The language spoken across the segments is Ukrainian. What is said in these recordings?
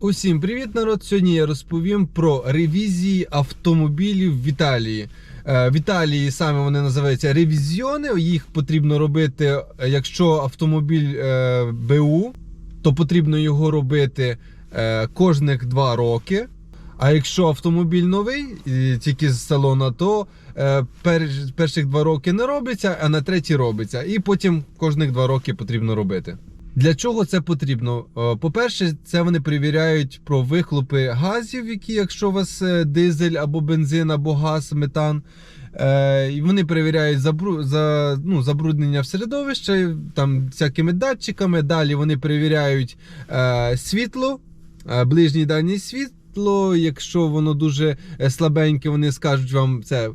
Усім привіт, народ! Сьогодні я розповім про ревізії автомобілів в Італії. Е, В Італії саме вони називаються ревізіони. Їх потрібно робити, е, якщо автомобіль е, БУ, то потрібно його робити кожних два роки. А якщо автомобіль новий, тільки з салона, то перш- перших два роки не робиться, а на третій робиться. І потім кожних два роки потрібно робити. Для чого це потрібно? Е, По-перше, це вони перевіряють про вихлопи газів, які, якщо у вас е, дизель або бензин, або газ, метан. Е, вони перевіряють забру... за... ну, забруднення в середовище там всякими датчиками. Далі вони перевіряють світло, ближнє і дальнє світло. Якщо воно дуже слабеньке, вони скажуть вам це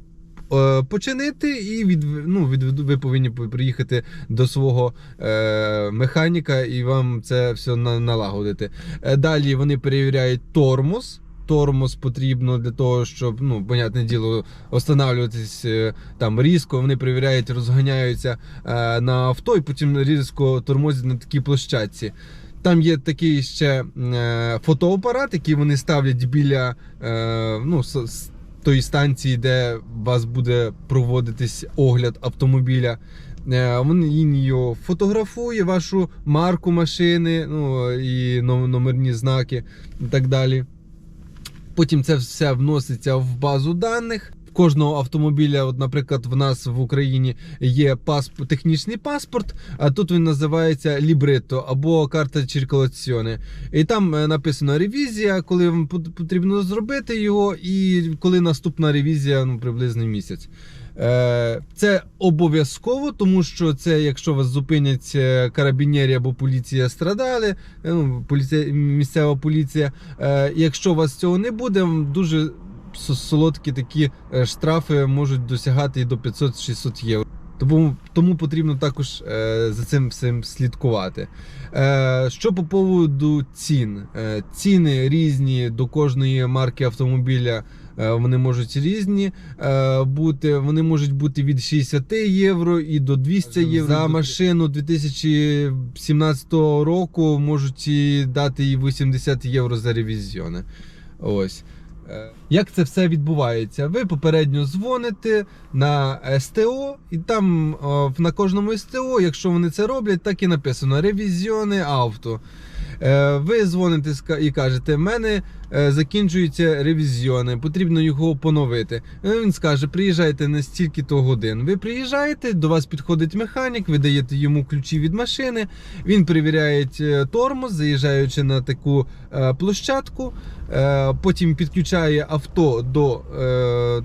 починити, і від, ну, від, ви повинні приїхати до свого е, механіка і вам це все на, налагодити. Е, далі вони перевіряють тормоз. Тормоз потрібно для того, щоб, ну, понятне діло, останавливатись е, там різко. Вони перевіряють, розганяються е, на авто і потім різко тормозять на такій площадці. Там є такий ще е, фотоапарат, який вони ставлять біля е, ну, тої станції, де вас буде проводитись огляд автомобіля. Е, Він його фотографує, вашу марку машини, ну і номерні знаки і так далі. Потім це все вноситься в базу даних. Кожного автомобіля, от, наприклад, в нас в Україні є паспорт, технічний паспорт, а тут він називається Лібрито або карта циркуляціоне. І там е, написано ревізія, коли вам потрібно зробити його, і коли наступна ревізія, ну приблизно місяць. Е, Це обов'язково, тому що це, якщо вас зупинять е, карабінєрі або поліція страдали, ну, поліція, місцева поліція. Якщо у вас цього не буде, дуже солодкі такі е, штрафи можуть досягати і до 500-600 євро. Тому, тому потрібно також е, за цим всім слідкувати. Е, що по поводу цін? Е, ціни різні до кожної марки автомобіля. е, Вони можуть різні е, бути. Вони можуть бути від 60 євро і до 200 євро. За машину 2017 року можуть і дати і 80 євро за ревізіони. Ось. Е, Як це все відбувається? Ви попередньо дзвоните на СТО, і там о, на кожному СТО, якщо вони це роблять, так і написано ревізіони авто. Е, Ви дзвоните і кажете, в мене е, закінчуються ревізіони, потрібно його поновити. Е, Він скаже, приїжджайте на стільки-то годин. Ви приїжджаєте, до вас підходить механік, ви даєте йому ключі від машини, він перевіряє тормоз, заїжджаючи на таку площадку. Потім підключає авто до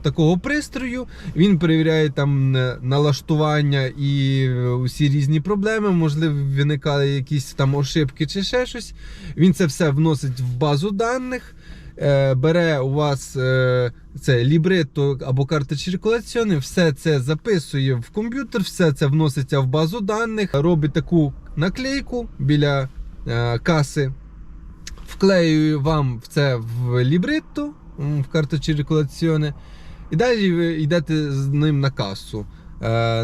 такого пристрою. Він перевіряє там налаштування і усі різні проблеми. Можливо, виникали якісь там ошибки чи ще щось. Він це все вносить в базу даних. е, Бере у вас е, це лібрето або карта циркуляціони, все це записує в комп'ютер, все це вноситься в базу даних, робить таку наклейку біля е, каси вклеюю вам це в лібретто, м, в карту циркуляціоне, і далі ви йдете з ним на касу.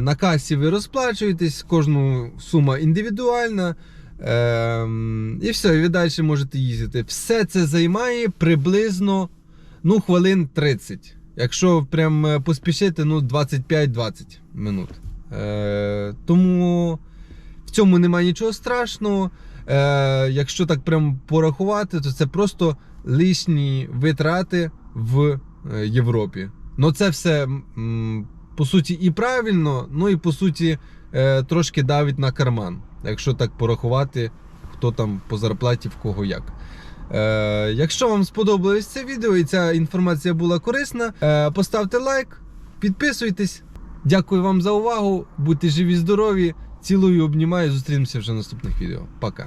На касі ви розплачуєтесь, кожну сума індивідуальна. Ем, і все, і ви далі можете їздити. Все це займає приблизно ну, хвилин 30. Якщо прям е, поспішити, ну 25-20 минут. Е, тому в цьому немає нічого страшного. Е, якщо так прям порахувати, то це просто лишні витрати в е, Європі. Ну це все по суті і правильно, ну і по суті трошки давить на карман. Якщо так порахувати, хто там по зарплаті в кого як. Е, якщо вам сподобалось це відео і ця інформація була корисна, е, поставте лайк, підписуйтесь. Дякую вам за увагу. Будьте живі, здорові. Цілую, обнімаю. Зустрінемося вже в наступних відео. Пока.